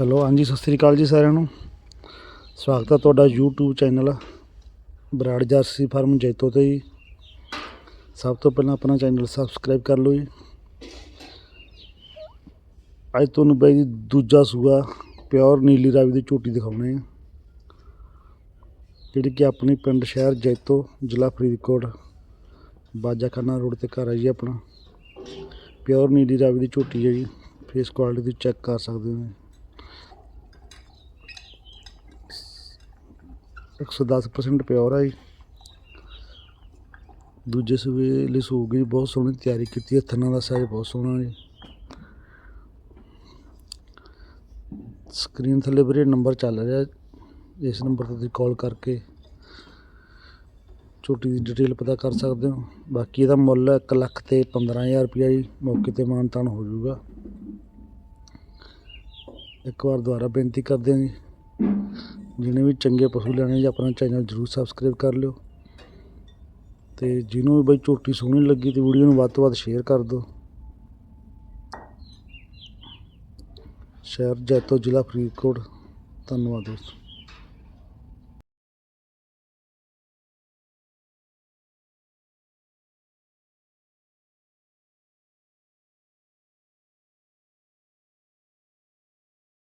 Hello, ਹਾਂਜੀ, ਸਤਿ ਸ੍ਰੀ ਅਕਾਲ ਜੀ ਸਾਰਿਆਂ ਨੂੰ। ਸਵਾਗਤ ਹੈ ਤੁਹਾਡਾ YouTube channel Brar jersey farm Jaito ਤੇ ਜੀ। ਸਭ ਤੋਂ ਪਹਿਲਾਂ ਆਪਣਾ ਚੈਨਲ ਸਬਸਕ੍ਰਾਈਬ ਕਰ ਲਓ ਜੀ। ਅੱਜ ਤੁਹਾਨੂੰ ਬਾਈ ਜੀ ਦੂਜਾ ਸੂਆ, ਪਿਓਰ ਨੀਲੀ ਰਾਵੀ ਦੀ ਝੋਟੀ ਦਿਖਾਉਣੇ ਆ ਜਿਹੜੀ ਕਿ ਆਪਣੀ ਪਿੰਡ ਸ਼ਹਿਰ ਜੈਤੋ, ਜ਼ਿਲ੍ਹਾ ਫਰੀਦਕੋਟ, ਬਾਜਾਖਾਨਾ ਰੋਡ ਤੇ ਘਰ ਹੈ ਜੀ ਆਪਣਾ। ਪਿਓਰ ਨੀਲੀ ਰਾਵੀ ਦੀ ਝੋਟੀ ਹੈ ਜੀ। ਫੇਸ ਕੁਆਲਿਟੀ ਦੀ ਚੈੱਕ ਕਰ ਸਕਦੇ ਹੋ। 110% ਪਿਓਰ ਆ ਜੀ। ਦੂਜੇ ਸੂਏ ਲਈ ਸੂਗੀ ਬਹੁਤ ਸੋਹਣੀ ਤਿਆਰੀ ਕੀਤੀ ਹੈ ਥਣਾ ਦਾ ਸਾਈਜ਼ ਬਹੁਤ ਸੋਹਣਾ ਜੀ। ਸਕਰੀਨ ਥੱਲੇ ਵੀਰੇ ਨੰਬਰ ਚੱਲ ਰਿਹਾ, ਇਸ ਨੰਬਰ ਤੇ ਤੁਸੀਂ ਕਾਲ ਕਰਕੇ ਝੋਟੀ ਦੀ ਡਿਟੇਲ ਪਤਾ ਕਰ ਸਕਦੇ ਹੋ। ਬਾਕੀ ਇਹਦਾ ਮੁੱਲ 1 ਲੱਖ ਤੇ 15000 ਰੁਪਇਆ ਜੀ, ਮੌਕੇ ਤੇ ਮਾਨਤਾਨ ਹੋ ਜਾਊਗਾ। ਇੱਕ ਵਾਰ ਦੁਬਾਰਾ ਬੇਨਤੀ ਕਰਦੇ ਹਾਂ ਜੀ ਜਿਹਨੇ ਵੀ ਚੰਗੇ ਪਸ਼ੂ ਲੈਣੇ ਜੀ, ਆਪਣਾ ਚੈਨਲ ਜਰੂਰ ਸਬਸਕ੍ਰਾਈਬ ਕਰ ਲਿਓ। ਤੇ ਜਿਹਨੂੰ ਵੀ ਬਈ ਝੋਟੀ ਸੋਹਣੀ ਲੱਗੀ ਤੇ ਵੀਡੀਓ ਨੂੰ ਵੱਧ ਤੋਂ ਵੱਧ ਸ਼ੇਅਰ ਕਰ ਦਿਓ। ਸ਼ਹਿਰ ਜੈਤੋ ਜ਼ਿਲ੍ਹਾ ਫਰੀਦਕੋਟ। ਧੰਨਵਾਦ ਦੋਸਤੋ।